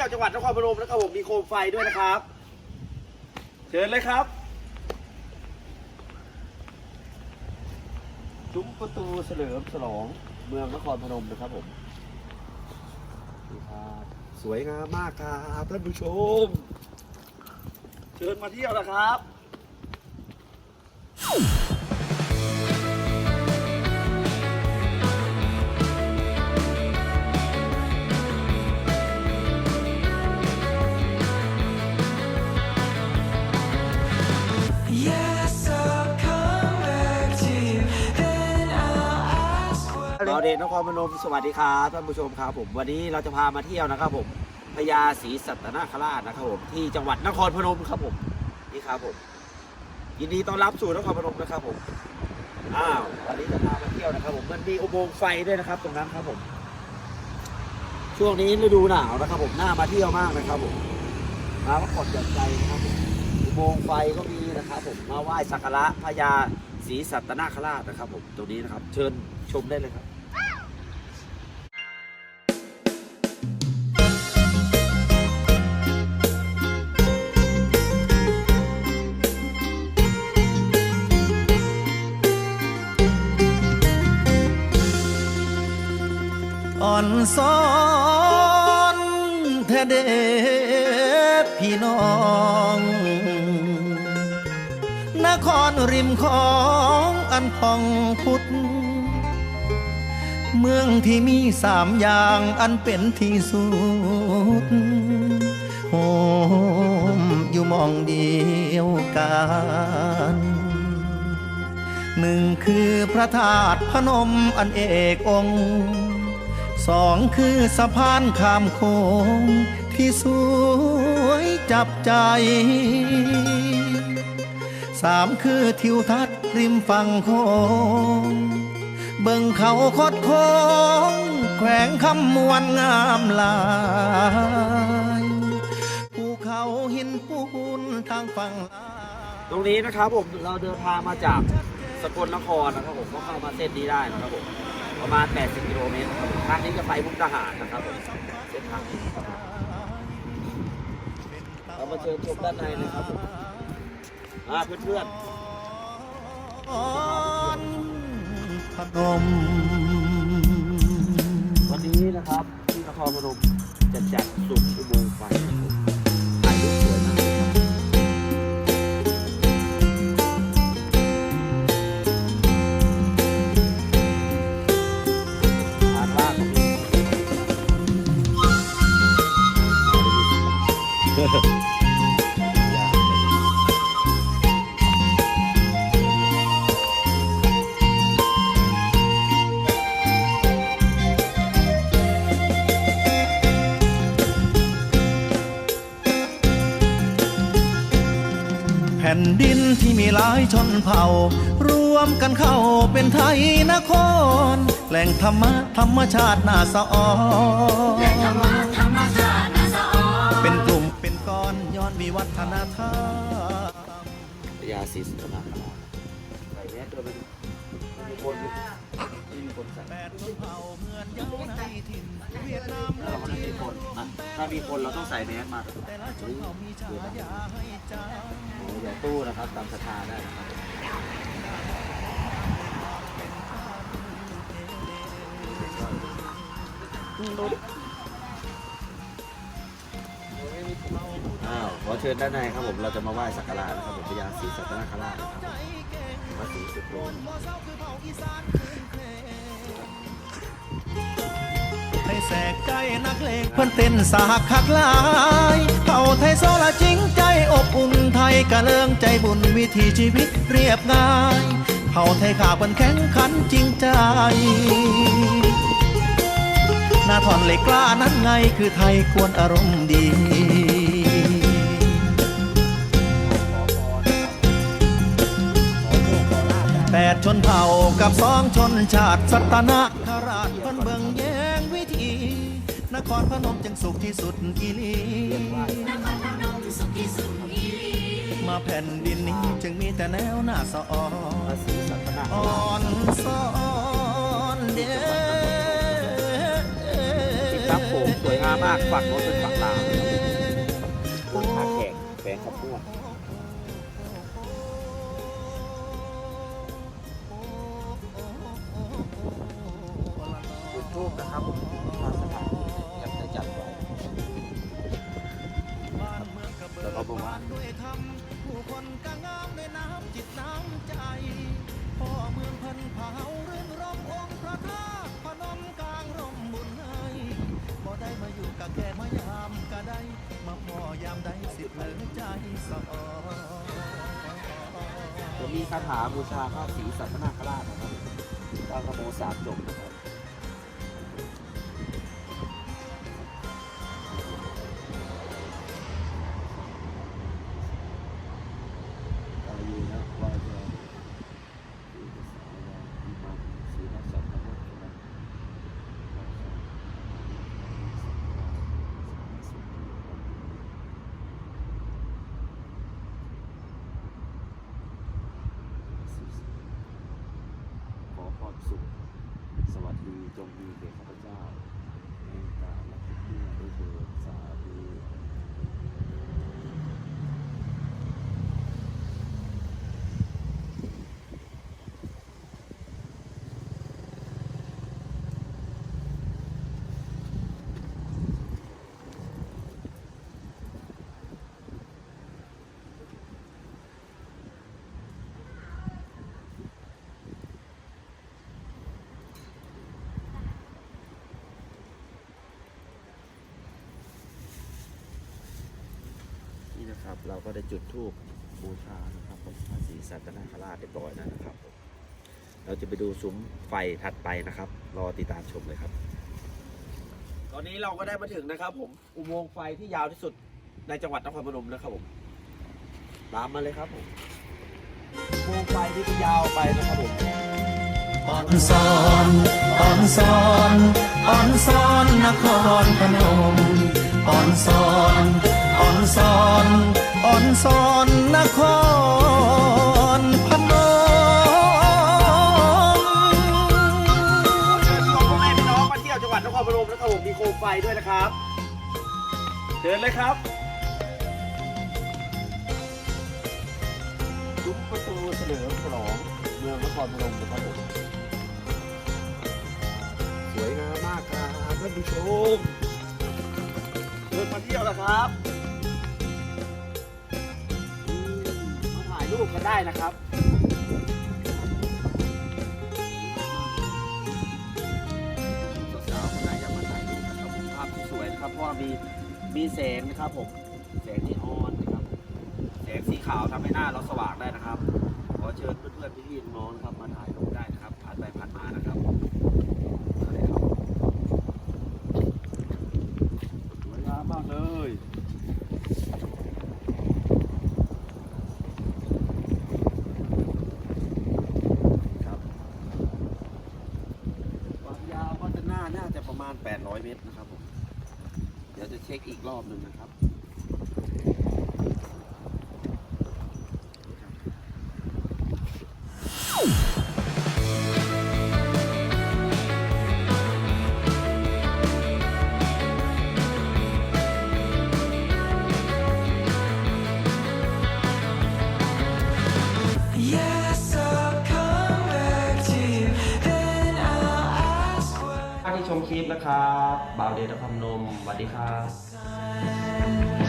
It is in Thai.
ที่ยวจังหวัดนครพนมนะครับผมมีโคมไฟด้วยนะครับ เชิญเลยครับซุ้มประตูเฉลิมฉลองเมืองนครพนมนะครับผมนี่ครับสวยงามมากครับท่านผู้ชม เชิญมาเที่ยวนะครับ เราเดชนครพนมสวัสดีครับท่านผู้ชมครับผมวันนี้เราจะพามาเที่ยวนะครับผมพญาศรีสัตนคราชนะครับผมที่จังหวัดนครพนมครับผมนี่ครับผมยินดีต้อนรับสู่นครพนมนะครับผมอ้าววันนี้จะพามาเที่ยวนะครับผมมันมีอุโมงค์ไฟด้วยนะครับ ตรงนั้นครับผม ช่วงนี้ฤดูหนาวนะครับ ผมน่ามาเที่ยวมากนะครับผมมาพักผ่อนหย่อนใจนะครับผมอุโมงค์ไฟก็มีนะครับผมมาไหว้สักการะพญาศรีสัตนคราชนะครับผมตรงนี้นะครับ เชิญชมได้เลยครับ อ่อนซ้อนแท้เดพี่น้อง นครริมของอันพองพุทธเมืองที่มีสามอย่างอันเป็นที่สุดโฮมอยู่มองเดียวกันหนึ่งคือพระธาตุพนมอันเอกองค์ สองคือสะพานข้ามโค้งที่สวยจับใจสามคือทิวทัศน์ริมฝั่งโค้งเบิ่งเขาคดโค้งแขวงคำมวนงามหลายภูเขาหินปูนทางฝั่งลาตรงนี้นะครับผมเราเดินทางมาจากสกลนครนะครับผมก็เข้ามาเส้นนี้ได้นะครับผม ประมาณ 80 กิโลเมตรนะครับผมทางนี้จะไปมุกดาหารนะครับผมเส้นทางนี้ครับเรามาเชิญชมด้านในเลยครับผมอ่าเพื่อนอ่อนพนมๆวันนี้นะครับที่นครพนมจะจัดซุ้มอุโมงค์ไฟนะครับผมถ่ายรูปสวย ที่มีหลายชนเผ่ารวมกันเข้าเป็นไทยนคร แหล่งธรรมะธรรมชาติน่าสะออนเป็นกลุ่มเป็นก้อนย้อนมีวัฒนธรรมพญาศรีสัตนคราชใส่แมสด้วยมันมีคนอยู่มีคนใส่แปดชน เราไม่มีคนอะถ้ามีคนเราต้องใส่แมสมาแต่ละชนเดี๋ยาให้จำโอ้ยตู้นะครับตามศรัทธาได้นะครับอ้าวขอเชิญด้านในครับผมเราจะมาไหว้สักการะนะครับผมพญาศรีสัตนคราชนะครับผมวัดศรีสุโธให้ แสกใจนักเลงเพื่อนเต้นสาหักคักลายเผ่าไทยโซละจริงใจอบอุ่นไทยกะเลิงใจบุญวิถีชีวิตเรียบง่ายเผ่าไทยขาเพิ่นแข็งขันจริงใจหน้าถอนเหล็กกล้านั้นไงคือไทยควรอารมณ์ดีแปดชนเผ่ากับสองชนชาติสัตนาคราชเพิ่นเบิงแย นครพนมจึงสุขที่สุดอีหลีมาแผ่นดินนี้จึงมีแต่แนวหน้าสะออวัดศรีสัตนคอ่ราอชนสอนเด้ติดรับโขงสวยงามามากฝั่งโน้นเป็นฝั่งลาวต้นขาแขกแฝงขับม่วงจุดทูบนะครับผม เพลินใจสอจะมีคาถาบูชาพระศรีสัตนาคราชนะครับตามขโมสามจบ ความสุข สวัสดีจงมีแก่ข้าพเจ้าในการและทุกเมื่อด้วยเถิดสาธุ นี่นะครับ เราก็ได้จุดธูปบูชานะครับผมพระศรีสัตนาคราชเรียบร้อยแล้วนะครับผมเราจะไปดูซุ้มไฟถัดไปนะครับ รอติดตามชมเลยครับ ตอนนี้เราก็ได้มาถึงนะครับ ผมอุโมงค์ไฟที่ยาวที่สุดในจังหวัดนครพนมนะครับผมตามมาเลยครับผมอุโมงค์ไฟที่ยาวไปนะครับผมอ่อนซอนอ่อนซอนอ่อนซอนนครพนม อ่อนซอนอ่อนซอนอ่อนซอนนครพนมเชิญชวนพ่อแม่พี่น้องมาเที่ยวจังหวัดนครพนมนะครับผมมีโคมไฟด้วยนะครับเชิญเลยครับซุ้มประตูเฉลิมฉลองเมืองนครพนมนะครับผมสวยงามมากครับท่านผู้ชมเชิญ มาเที่ยวนะครับมาถ่ายรูปกันได้นะครับสาวๆคนไหนอยากมาถ่ายรูปนะครับภาพที่สวยนะครับเพราะว่ามีมีแสงนะครับผมแสงนีออนนะครับแสงสีขาวทำให้หน้าเราสว่างได้นะครับขอเชิญเพื่อนๆพี่ๆน้องๆนะครับมาถ่ายรูปได้นะครับผ่านไปผ่านมานะครับมาเลยครับสวยงามมากเลยครับ ความยาวก็จะหน้าน่าจะประมาณ 800 เมตรนะครับผม เดี๋ยวจะเช็คอีก รอบหนึ่งนะครับ คลิปนะครับบ่าวเดชนครนมสวัสดีครับ